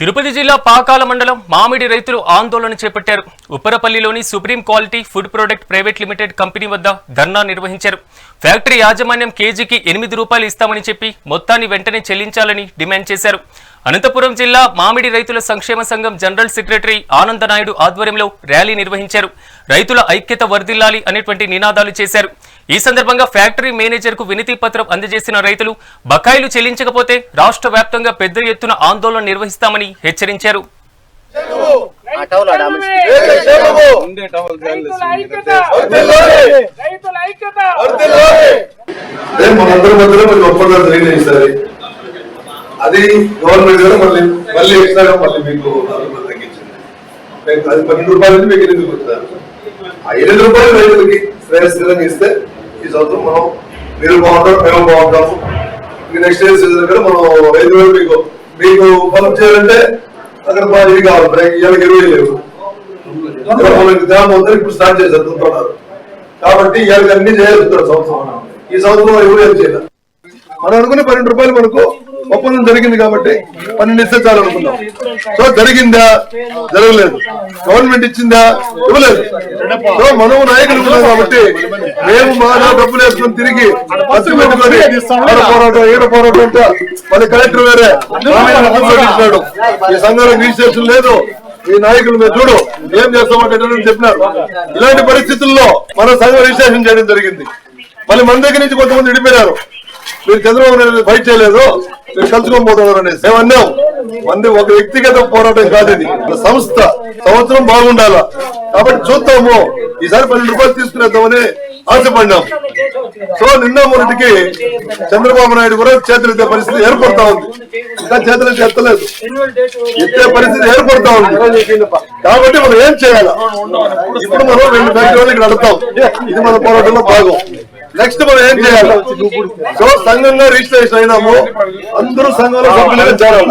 తిరుపతి జిల్లా పాకాల మండలం మామిడి రైతులు ఆందోళన చేపట్టారు. ఉప్పరపల్లిలోని supreme quality food product private limited company వద్ద ధర్నా నిర్వహించారు. ఫ్యాక్టరీ యాజమాన్యం కేజీకి ఎనిమిది రూపాయలు ఇస్తామని చెప్పి మొత్తాన్ని వెంటనే చెల్లించాలని డిమాండ్ చేశారు. అనంతపురం జిల్లా మామిడి రైతుల సంక్షేమ సంఘం జనరల్ సెక్రటరీ ఆనంద నాయుడు ఆధ్వర్యంలో ర్యాలీ నిర్వహించారు. రైతుల ఐక్యత వర్ధిల్లాలి అనేటువంటి నినాదాలు చేశారు. ఈ సందర్భంగా ఫ్యాక్టరీ మేనేజర్కు వినతి పత్రం అందజేసిన రైతులు బకాయిలు చెల్లించకపోతే రాష్ట్ర వ్యాప్తంగా పెద్ద ఎత్తున ఆందోళన నిర్వహిస్తామని హెచ్చరించారు. ఆ టవల్ ఆడ ఆమె రైతుల ఐక్యత. రైతుల ఐక్యత. అదే మనందరి మధ్యలో అది గవర్నమెంట్ కూడా మళ్ళీ మళ్ళీ ఎక్స్ట్రా మళ్ళీ మీకు నాలుగు తగ్గించింది. అది పన్నెండు రూపాయల నుంచి మీకు ఎనిమిది వచ్చినారు ఆ ఎనిమిది రూపాయలు రైతులకి శ్రేయస్కరంగా ఇస్తే ఈ సంవత్సరం మనం మీరు బాగుంటాం మేము బాగుంటాము. ఈ నెక్స్ట్ ఇయర్ సీజన్ కూడా మనం రైతులు మీకు మీకు పంప్ చేయాలంటే అక్కడ మా ఇది కావాలి బ్రేక్ ఇవాళ ఇరవై లేవు గ్రామం ఉందని ఇప్పుడు స్టార్ట్ చేశారు దున్నుతున్నారు. కాబట్టి ఇవాళ అన్ని చేయాలి సంవత్సరం. ఈ సంవత్సరం ఎవరు ఏం చేయాలి మనం అనుకునే పన్నెండు రూపాయలు మనకు ఒప్పందం జరిగింది కాబట్టి పన్నెండు ఇస్తే చాలు అనుకున్నాం. సో జరిగిందా? జరగలేదు. గవర్నమెంట్ ఇచ్చిందా? ఇవ్వలేదు. సో మనము నాయకులు ఉన్నాం కాబట్టి మేము మా డబ్బులు వేసుకొని తిరిగి ఖర్చు పెట్టుకొని పోరాటం ఈడ పోరాటం అంటే మళ్ళీ కలెక్టర్ వేరే ఈ సంఘాలకు రిజిస్ట్రేషన్ లేదు. ఈ నాయకులు మీరు చూడు ఏం చేస్తామంటే చెప్పినారు. ఇలాంటి పరిస్థితుల్లో మన సంఘం రిజిస్ట్రేషన్ చేయడం జరిగింది. మళ్ళీ మన దగ్గర నుంచి కొంతమంది విడిపోయారు మీరు చంద్రబాబు నాయుడు ఫైట్ చేయలేదు. అనేసి. మేము అన్నాం. మంది ఒక వ్యక్తిగత పోరాటం కాదు ఇది. సంస్థ. సంవత్సరం బాగుండాలా? కాబట్టి చూద్దాము. ఈసారి పన్నెండు రూపాయలు తీసుకునేద్దామని ఆశపడినాం సో నిన్న మొన్నటికి చంద్రబాబు నాయుడు కూడా చేతులెత్తే పరిస్థితి ఏర్పడతా ఉంది. ఇంకా చేతులెత్తి ఎత్తలేదు. ఎత్తే పరిస్థితి ఏర్పడతా ఉంది. కాబట్టి మనం ఏం చేయాలి? ఇప్పుడు మనం రెండు ఫ్యాక్టరీలకు నడుపుతాం. ఇది మన పోరాటంలో భాగం. నెక్స్ట్ మనం ఏం చేయాలి? సో సంఘంగా రిజిస్ట్రేషన్ అయినాము. అందరూ సంఘంలో సభ్యులుగా చేరాలి